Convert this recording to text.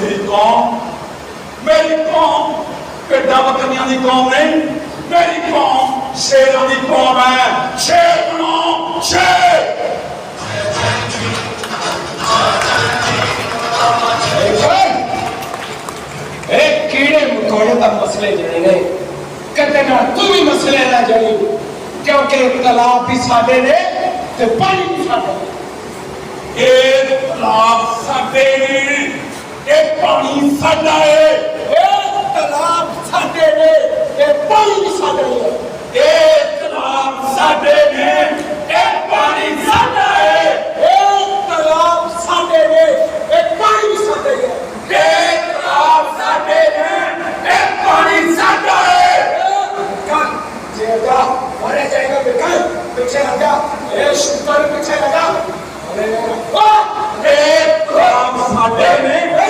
ਮੇਰੀ ਕੌਮ ਮੇਰੀ ਕੌਮ ਕਿੱਡਾ ਬੱਕਰੀਆਂ ਦੀ ਕੌਮ ਨਹੀਂ ਮੇਰੀ ਕੌਮ ਸ਼ੇਰਾਂ ਦੀ ਕੌਮ ਹੈ। ਸ਼ੇਰ ਬਣੋ ਸ਼ੇਰ। ਇਹ ਕੀੜੇ ਮਕੌੜੇ ਦਾ ਮਸਲੇ ਜਿਹੜੇ ਨੇ ਕਦੇ ਨਾ ਤੂੰ ਵੀ ਮਸਲੇ ਨਾ ਜੜੀ ਕਿਉਂਕਿ ਤਲਾਬ ਵੀ ਸਾਡੇ ਨੇ ਤੇ ਪਾਣੀ ਵੀ ਸਾਡਾ ਇਹ ਸਾਡਾ ਹੈ ਇਹ ਤਲਾਬ ਸਾਡੇ ਨੇ ਇਹ ਪਾਣੀ ਸਾਡਾ ਹੈ ਇਹ ਤਲਾਬ ਸਾਡੇ ਨੇ ਇਹ ਪਾਣੀ ਸਾਡਾ ਹੈ ਇਹ ਤਲਾਬ ਸਾਡੇ ਨੇ ਇਹ ਪਾਣੀ ਸਾਡਾ ਹੈ ਇਹ ਤਲਾਬ ਸਾਡੇ ਨੇ ਇਹ ਪਾਣੀ ਸਾਡਾ ਹੈ ਕੱਲ ਜੇਗਾ ਮਰੇ ਜਾਏਗਾ ਬੇਕਰ, ਪਿੱਛੇ ਹਟਾ ਇਹ ਸ਼ੁਕਰ ਪਿੱਛੇ ਲਗਾ